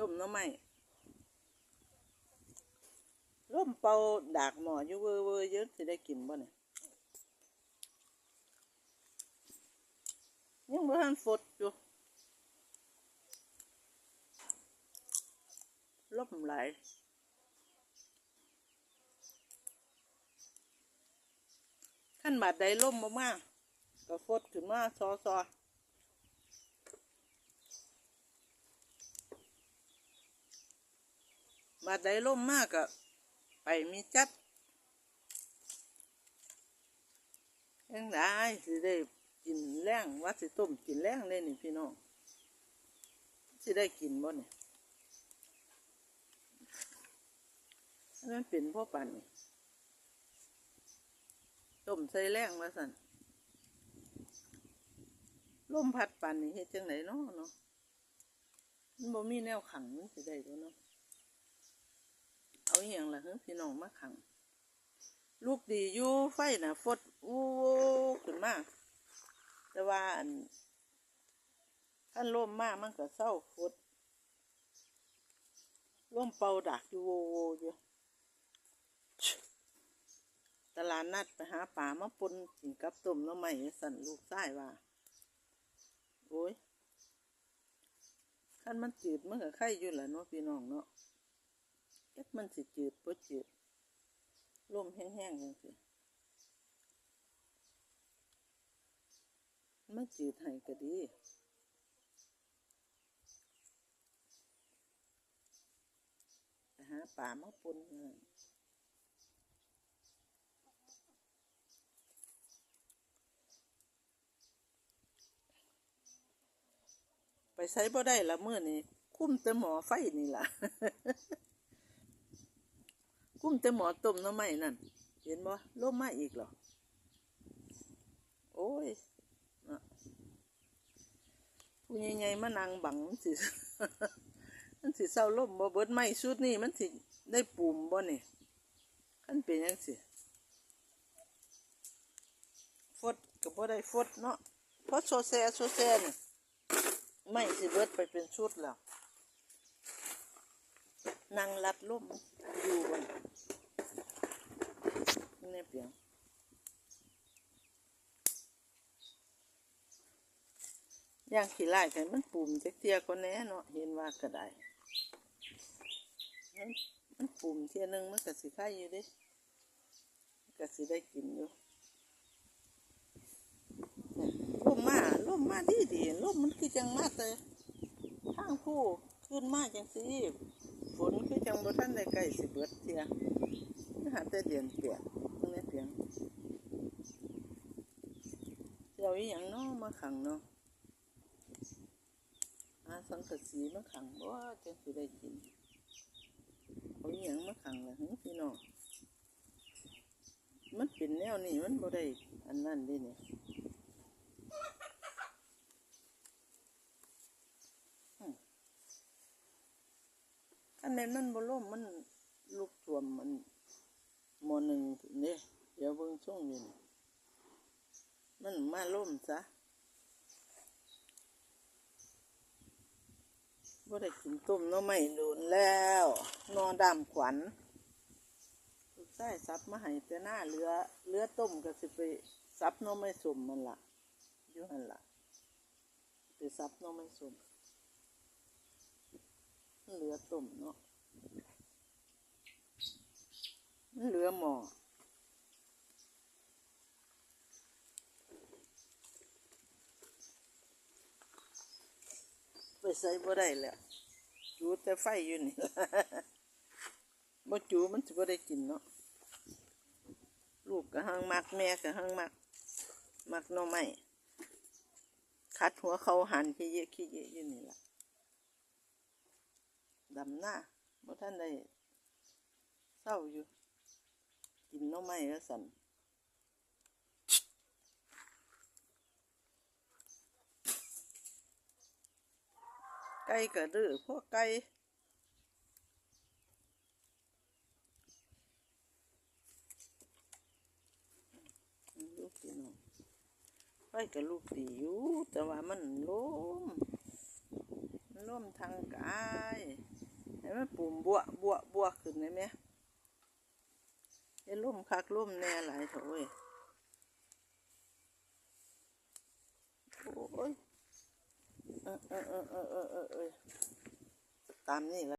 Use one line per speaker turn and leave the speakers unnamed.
ต้มน้ำไม้ร่มเป่าดากหมออยู่เวอร์เวอร์เยอะสิได้กินบ่เนี่ยยังบ่ทันฟดอยู่ลมไหลขั้นบาดใดล่มมากๆก็ฟดขึ้นมาซอซอ บาดใดล่มมากก็ไปมีจัดยังได้สิได้กินแรงว่าสิต้มกินแรงเลยนี่พี่น้องสิได้กินบ่เนี่ยอันนั้นเป็นพ่อปั่นนี่ต้มใส่แรงมาสั่นลมพัดปั่นนี่เฮ็ดจังไหนเนาะเนาะมันบ่มีแนวขังมันสิได้ตัวเนาะ เอาอหย่างละเฮ้พี่น้องมาขัง ลูกดีอยู่ไฟน่ะฟดอู้ขึ้นมาแต่ว่าอันท่านลมมากมันก็เศร้าฟดลมเป่าดักอยู่โวโวอยู่ตลาดนัดไปหาป่ามาปนกินกับต้มน้ำใหม่สั่นลูกไส้ว่า โอ้ยขั้นมันจืดมันก็ไข่อยู่แหละเนาะพี่น้องเนาะ เอ็ดมันสิจืดปจืดลมแห้งๆจังสิมันจืดให้ก็ดีหาป่ามาปนเงินไปใช้บ่ได้ละเมื่อนี้คุ้มแต่หมอไฟนี่ล่ะ กุ้มแต่หมอต้มน้ำไม้นั่น เห็นบ่ลมมาอีกเหรอ โอ้ยผู้ใหญ่ๆมานั่งบังมันสิ มันสิเศร้าลมบ่เบิดไม้สุดนี่มันสิได้ปุ่มบ่เนี่ยขั้นเป็นยังสิฟดก็บ่ได้ฟดเนาะเพราะโซแซโซแซนี่ไม่สิเบิดไปเป็นชุดแล้ว นั่งรัดลมอยู่บนนี่เปียงย่างขี้ไล่กันมันปุ่มจักเทียก็แน่เนาะเห็นว่าก็ได้มันปุ่มเทียนึงมันก็สิไข่อยู่ดิมันก็สิได้กินอยู่เนี่มมาลมมาดีดีลมมันคือจังมาแต่ทางผู้ขึ้นมาจังสิ นคือจังบ่ทันได้ใกล้สิเบิดเทียหาแต่เดือนเปียกตรงนี้เปียงเดี๋ยวอีหยังเนาะมาขังเนาะอาสังกะสีมาขังบ่จังสิได้กินเอาอีหยังมาขังล่ะหึพี่น้องมันเป็นแนวนี้มันบ่ได้อันนั้นดิเนี่ย อันนั้นมันบ่ล่มมันลุกท่วมมันหมอหนึ่งเนี่ยเดี๋ยวเบิ่งช่วงนี้นี่มันมาล่มซะบ่ได้กินต้มน้อไม่โดนแล้วนอนดำขวัญลูกชายซับมาให้แต่หน้าเรือเรือต้มก็สิไปซับน้อไม่สมมันล่ะอยู่หันล่ะไปซับน้อไม่สม มันเหลือต้มเนาะมันเหลือหมอไปใส่บ่ได้แล้วจูแต่ไฟอยู่นี่บ่จูมันสิบ่ได้กินเนาะลูกก็หังมักแม่ก็หังมัก มักน่อไม้คัดหัวเขาหันขี้เยอะขี้เยอะอยู่นี่แหละ ดำหน้าบ่ท่านได้เศร้าอยู่ กินน้อไม้แล้วสันไก่ก็ดื้อพวกไก่ลูกพี่น้องไก่กับลูกดีอยู่แต่ว่ามันล้มล้มทางกาย มันปุ่มบัวบัวบัวขึ้นเลยไหมไอ้ล่มคักล่มแน่หลายโถ่เว้ยโอ้ยเออเออเออเออเออเออตามนี่ละ